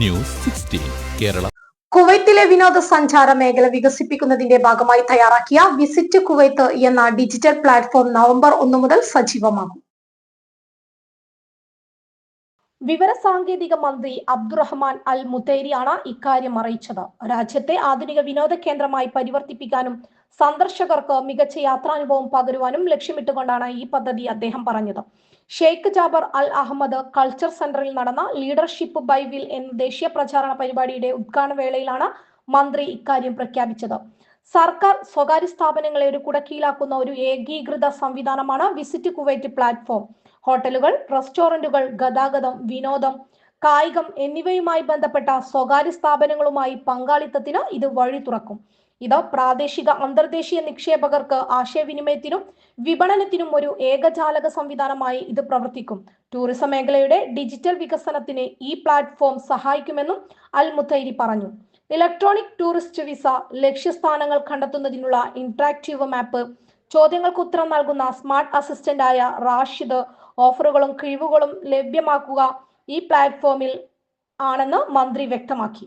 News sixteen Kerala. കുവൈത്തിലെ വിനോദസഞ്ചാര മേഖല വികസിപ്പിക്കുന്നതിന്റെ ഭാഗമായി തയ്യാറാക്കിയ വിസിറ്റ് കുവൈത്ത് എന്ന ഡിജിറ്റൽ പ്ലാറ്റ്ഫോം നവംബർ ഒന്ന് മുതൽ സജീവമാകും. വിവരസാങ്കേതിക മന്ത്രി അബ്ദുറഹ്മാൻ അൽ മുത്തേരിയാണ് ഇക്കാര്യം അറിയിച്ചത്. രാജ്യത്തെ ആധുനിക വിനോദ കേന്ദ്രമായി പരിവർത്തിപ്പിക്കാനും സന്ദർശകർക്ക് മികച്ച യാത്രാനുഭവം പകരുവാനും ലക്ഷ്യമിട്ടുകൊണ്ടാണ് ഈ പദ്ധതി അദ്ദേഹം പറഞ്ഞത്. Sheikh Jaber Al Ahmad culture സെന്ററിൽ നടന്ന ലീഡർഷിപ്പ് ബൈ വിൽ എന്ന ദേശീയ പ്രചാരണ പരിപാടിയുടെ ഉദ്ഘാടന വേളയിലാണ് മന്ത്രി ഇക്കാര്യം പ്രഖ്യാപിച്ചത്. സർക്കാർ സ്വകാര്യ സ്ഥാപനങ്ങളെ ഒരു കുടക്കീലാക്കുന്ന ഒരു ഏകീകൃത സംവിധാനമാണ് വിസിറ്റ് കുവൈറ്റ് പ്ലാറ്റ്ഫോം. ഹോട്ടലുകൾ റെസ്റ്റോറന്റുകൾ ഗതാഗതം വിനോദം കായികം എന്നിവയുമായി ബന്ധപ്പെട്ട സ്വകാര്യ സ്ഥാപനങ്ങളുമായി പങ്കാളിത്തത്തിന് ഇത് വഴി തുറക്കും ഇത് പ്രാദേശിക അന്തർദേശീയ നിക്ഷേപകർക്ക് ആശയവിനിമയത്തിനും വിപണനത്തിനും ഒരു ഏകജാലക സംവിധാനമായി ഇത് പ്രവർത്തിക്കും. ടൂറിസം മേഖലയുടെ ഡിജിറ്റൽ വികസനത്തിന് ഈ പ്ലാറ്റ്ഫോം സഹായിക്കുമെന്നും അൽ മുത്തൈരി പറഞ്ഞു. ഇലക്ട്രോണിക് ടൂറിസ്റ്റ് വിസ ലക്ഷ്യസ്ഥാനങ്ങൾ കണ്ടെത്തുന്നതിനുള്ള ഇന്ററാക്റ്റീവ് മാപ്പ് ചോദ്യങ്ങൾക്ക് ഉത്തരം നൽകുന്ന സ്മാർട്ട് അസിസ്റ്റന്റ് ആയ റാഷിദ് ഓഫറുകളും കിഴിവുകളും ലഭ്യമാക്കുക ഈ പ്ലാറ്റ്ഫോമിൽ ആണെന്ന് മന്ത്രി വ്യക്തമാക്കി.